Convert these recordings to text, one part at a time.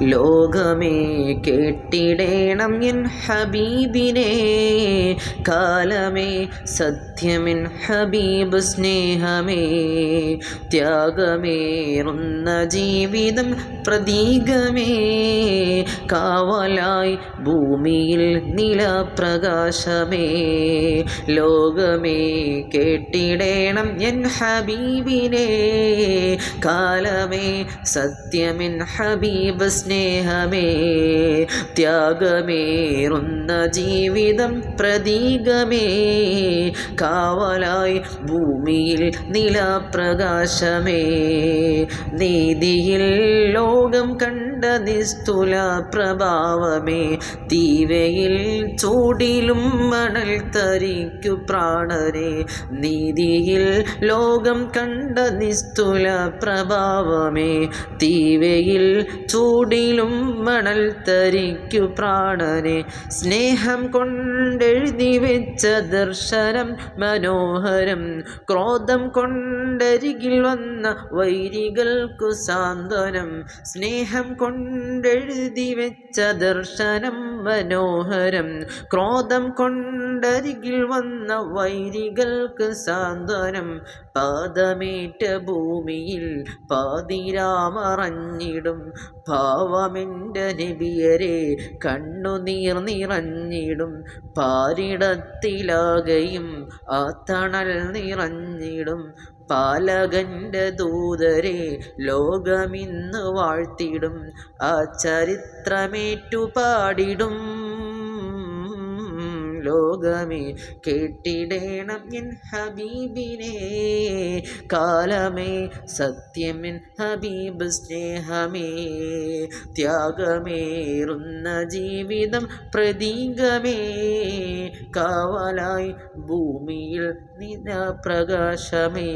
ലോകമേ കേട്ടിടേണം N ഹബീബിനെ. കാലമേ സത്യമെൻ ഹബീബ് സ്നേഹമേ. ത്യാഗമേറുന്ന ജീവിതം പ്രതീകമേ. കാവലായി ഭൂമിയിൽ നിലപ്രകാശമേ. ലോകമേ കേട്ടിടേണം എൻ ഹബീബിനെ. കാലമേ സത്യമെൻ ഹബീബ് സ്നേഹമേ ത്യാഗമേറുന്ന ജീവിതം പ്രതീകമേ. കാവലായി ഭൂമിയിൽ നിലപ്രകാശമേ. നീതിയിൽ ലോകം കണ്ട നിസ്തുല പ്രഭാവമേ. തീവയിൽ ചൂടിലും മണൽ തരിക്കു പ്രാണരെ. നീതിയിൽ ലോകം കണ്ട നിസ്തുല പ്രഭാവമേ. തീവയിൽ ചൂടിലും മണൽ തരിക്കു പ്രാണനെ. സ്നേഹം കൊണ്ടെഴുതി വെച്ച ദർശനം മനോഹരം. ക്രോധം കൊണ്ടരികിൽ വന്ന വൈരികൾക്കു സാന്ത്വനം. സ്നേഹം കൊണ്ടെഴുതി വെച്ച ദർശനം മനോഹരം. ക്രോധം കൊണ്ടരികിൽ വന്ന വൈരികൾക്ക് സാന്ത്വനം. പാദമേറ്റ ഭൂമിയിൽ പാതിരാമറഞ്ഞിടും. ഭാവമെന്റെ നബിയരെ കണ്ണുനീർ നിറഞ്ഞിടും. പാരിടത്തിലാകയും ആ തണൽ നിറഞ്ഞിടും. പാലകന്റെ ദൂതരെ ലോകമിന്ന് വാഴ്ത്തിടും. ആ ചരിത്രമേറ്റു പാടിടും ലോകമേ കേട്ടിടേണം എൻ ഹബീബിനെ. കാലമേ സത്യമെൻ ഹബീബ് സ്നേഹമേ. ത്യാഗമേറുന്ന ജീവിതം പ്രതീകമേ. കാവലായി ഭൂമിയിൽ നിലപ്രകാശമേ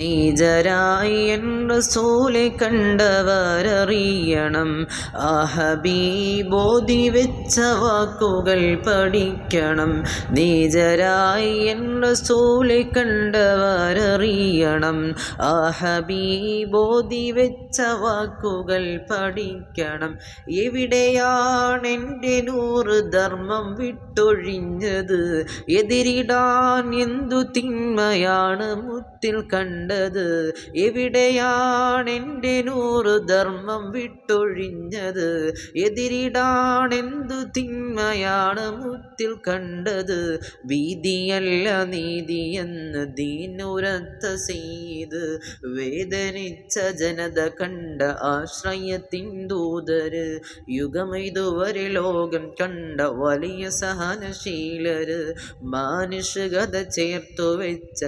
നീജരായി എൻ റസൂലെ കണ്ടവരറിയണം. ആഹബീ ബോധി വെച്ച വാക്കുകൾ പഠിക്കണം. നീജരായി എൻ റസൂലെ കണ്ടവരറിയണം. ആഹബീ ബോധി വെച്ച വാക്കുകൾ പഠിക്കണം. എവിടെയാണ് എന്റെ നൂറ് ധർമ്മം വിട്ടൊഴിഞ്ഞത്? എതിരിടാൻ എന്തു തിന്മയാണ് മുത്തിൽ കണ്ടത്. എവിടെയാണ് എന്റെ നൂറ് ധർമ്മം വിട്ടൊഴിഞ്ഞത്? എതിരിടാണെന്തു തിന്മയാണ് മുത്തിൽ കണ്ടത്? ഭീതിയല്ല നീതിയെന്ന് ദീനുരത്ത ചെയ്ത്. വേദനിച്ച ജനത കണ്ട ആശ്രയത്തിൻ ദൂതര്. യുഗമിതുവരെ ലോകം കണ്ട വലിയ സഹനശീലര്. മാനുഷികത ചേർത്തു വെച്ച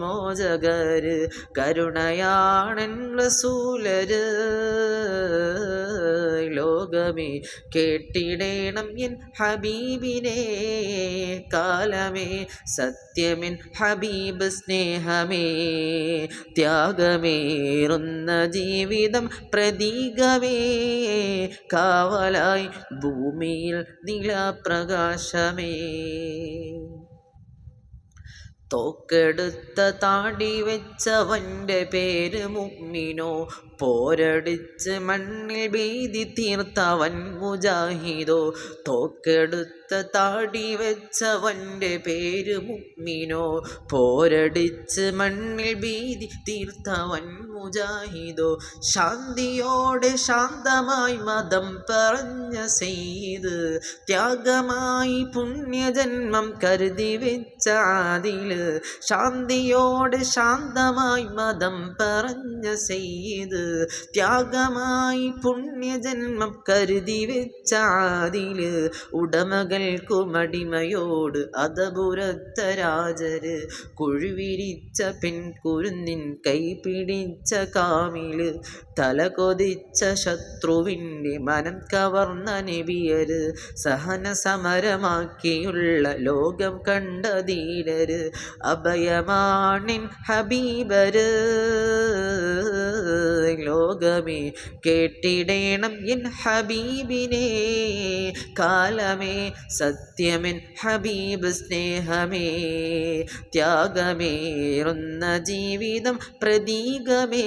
വിശ്വവിമോചകര് കരുണയാണൻ റസൂലര്. ലോകമേ കേട്ടിടേണം എൻ ഹബീബിനെ കാലമേ സത്യമിൻ ഹബീബ് സ്നേഹമേ. ത്യാഗമേറുന്ന ജീവിതം പ്രതീകമേ കാവലായി ഭൂമിയിൽ നിലപ്രകാശമേ. തോക്കെടുത്ത താടി വെച്ചവന്റെ പേര് മുഗ്മിനോ പോരടിച്ച് മണ്ണിൽ ഭീതി തീർത്തവൻ മുജാഹിദോ. തോക്കെടുത്ത താടി വെച്ചവന്റെ പേര് മുക്മിനോ പോരടിച്ച് മണ്ണിൽ ഭീതി തീർത്തവൻ മുജാഹിദോ. ശാന്തിയോടെ ശാന്തമായി മതം പറഞ്ഞ സെയ്ത് ത്യാഗമായി പുണ്യജന്മം കരുതി വെച്ച അതിൽ ശാന്തിയോടെ ശാന്തമായി മതം പറഞ്ഞ സെയ്ത് ത്യാഗമായി പുണ്യജന്മം കരുതി വെച്ച ആദിൽ. ഉടമകൾക്കുമടിമയോട് അതപുരത്ത രാജര് കുഴുവിരിച്ച പെൺകുരുന്നിൻ കൈ പിടിച്ച കാമിൽ തല കൊതിച്ച ശത്രുവിന്റെ മനം കവർന്ന നബിയര് സഹന സമരമാക്കിയുള്ള ലോകം കണ്ട ധീരര് അഭയമാണിൻ ഹബീബര്. ലോകമേ കേട്ടിടേണം ഇൻ ഹബീബിനെ കാലമേ സത്യമെൻ ഹബീബ് സ്നേഹമേ. ത്യാഗമേറുന്ന ജീവിതം പ്രതീകമേ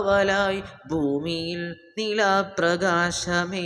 കാവലായി ഭൂമിയിൽ നിലാപ്രകാശമേ.